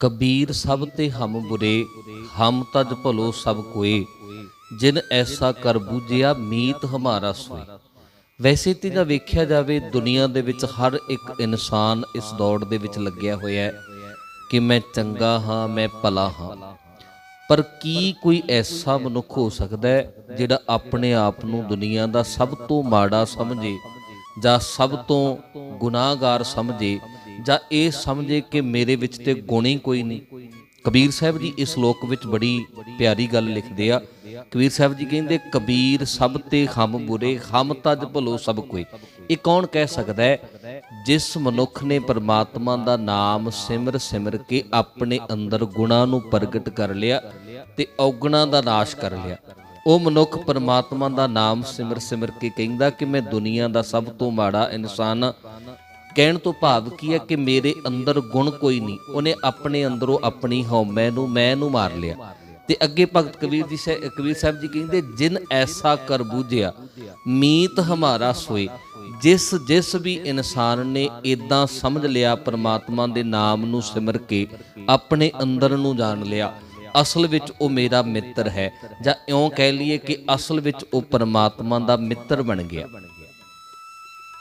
ਕਬੀਰ ਸਭ ਤੇ ਹਮ ਬੁਰੇ, ਹਮ ਤਜ ਭਲੋ ਸਭ ਕੋਏ। ਜਿਨ ਐਸਾ ਕਰ ਬੂਝਿਆ, ਮੀਤ ਹਮਾਰਾ ਸੋਏ। ਵੈਸੇ ਤੇ ਨਾ ਵੇਖਿਆ ਜਾਵੇ, ਦੁਨੀਆ ਦੇ ਵਿੱਚ ਹਰ ਇੱਕ ਇਨਸਾਨ ਇਸ ਦੌੜ ਦੇ ਵਿੱਚ ਲੱਗਿਆ ਹੋਇਆ ਹੈ ਕਿ ਮੈਂ ਚੰਗਾ ਹਾਂ, ਮੈਂ ਭਲਾ ਹਾਂ। ਪਰ ਕੀ ਕੋਈ ਐਸਾ ਮਨੁੱਖ ਹੋ ਸਕਦਾ ਹੈ ਜਿਹੜਾ ਆਪਣੇ ਆਪ ਨੂੰ ਦੁਨੀਆ ਦਾ ਸਭ ਤੋਂ ਮਾੜਾ ਸਮਝੇ ਜਾਂ ਸਭ ਤੋਂ ਗੁਨਾਹਗਾਰ ਸਮਝੇ ਜਾਂ ਇਹ ਸਮਝੇ ਕਿ ਮੇਰੇ ਵਿੱਚ ਤੇ ਗੁਣ ਹੀ ਕੋਈ ਨਹੀਂ। ਕਬੀਰ ਸਾਹਿਬ ਜੀ ਇਸ ਲੋਕ ਵਿੱਚ ਬੜੀ ਪਿਆਰੀ ਗੱਲ ਲਿਖਦੇ ਆ। ਕਬੀਰ ਸਾਹਿਬ ਜੀ ਕਹਿੰਦੇ, ਕਬੀਰ ਸਭ ਤੇ ਹਮ ਬੁਰੇ, ਹਮ ਤਜ ਭਲੋ ਸਭ ਕੋਈ ਇਹ ਕੌਣ ਕਹਿ ਸਕਦਾ ਹੈ? ਜਿਸ ਮਨੁੱਖ ਨੇ ਪਰਮਾਤਮਾ ਦਾ ਨਾਮ ਸਿਮਰ ਸਿਮਰ ਕੇ ਆਪਣੇ ਅੰਦਰ ਗੁਣਾਂ ਨੂੰ ਪ੍ਰਗਟ ਕਰ ਲਿਆ ਤੇ ਔਗਣਾਂ ਦਾ ਨਾਸ਼ ਕਰ ਲਿਆ। ਉਹ ਮਨੁੱਖ ਪਰਮਾਤਮਾ ਦਾ ਨਾਮ ਸਿਮਰ ਸਿਮਰ ਕੇ ਕਹਿੰਦਾ ਕਿ ਮੈਂ ਦੁਨੀਆ ਦਾ ਸਭ ਤੋਂ ਮਾੜਾ ਇਨਸਾਨ ਹਾਂ। ਕਹਿਣ ਤੋਂ ਭਾਵ ਕੀ ਹੈ ਕਿ ਮੇਰੇ ਅੰਦਰ ਗੁਣ ਕੋਈ ਨਹੀਂ, ਉਹਨੇ ਆਪਣੇ ਅੰਦਰੋਂ ਆਪਣੀ ਹਉਮੈ ਨੂੰ ਮੈਂ ਨੂੰ ਮਾਰ ਲਿਆ। ਤੇ ਅੱਗੇ ਭਗਤ ਕਬੀਰ ਜੀ ਸਾਹਿਬ ਕਬੀਰ ਸਾਹਿਬ ਜੀ ਕਹਿੰਦੇ, ਜਿਨ ਐਸਾ ਕਰ ਬੂਝਿਆ, ਮੀਤ ਹਮਾਰਾ ਸੋਏ। ਜਿਸ ਜਿਸ ਵੀ ਇਨਸਾਨ ਨੇ ਇਦਾਂ ਸਮਝ ਲਿਆ, ਪਰਮਾਤਮਾ ਦੇ ਨਾਮ ਨੂੰ ਸਿਮਰ ਕੇ ਆਪਣੇ ਅੰਦਰ ਨੂੰ ਜਾਣ ਲਿਆ, ਅਸਲ ਵਿੱਚ ਉਹ ਮੇਰਾ ਮਿੱਤਰ ਹੈ। ਜਾਂ ਇਉਂ ਕਹਿ ਲਈਏ ਕਿ ਅਸਲ ਵਿੱਚ ਉਹ ਪਰਮਾਤਮਾ ਦਾ ਮਿੱਤਰ ਬਣ ਗਿਆ।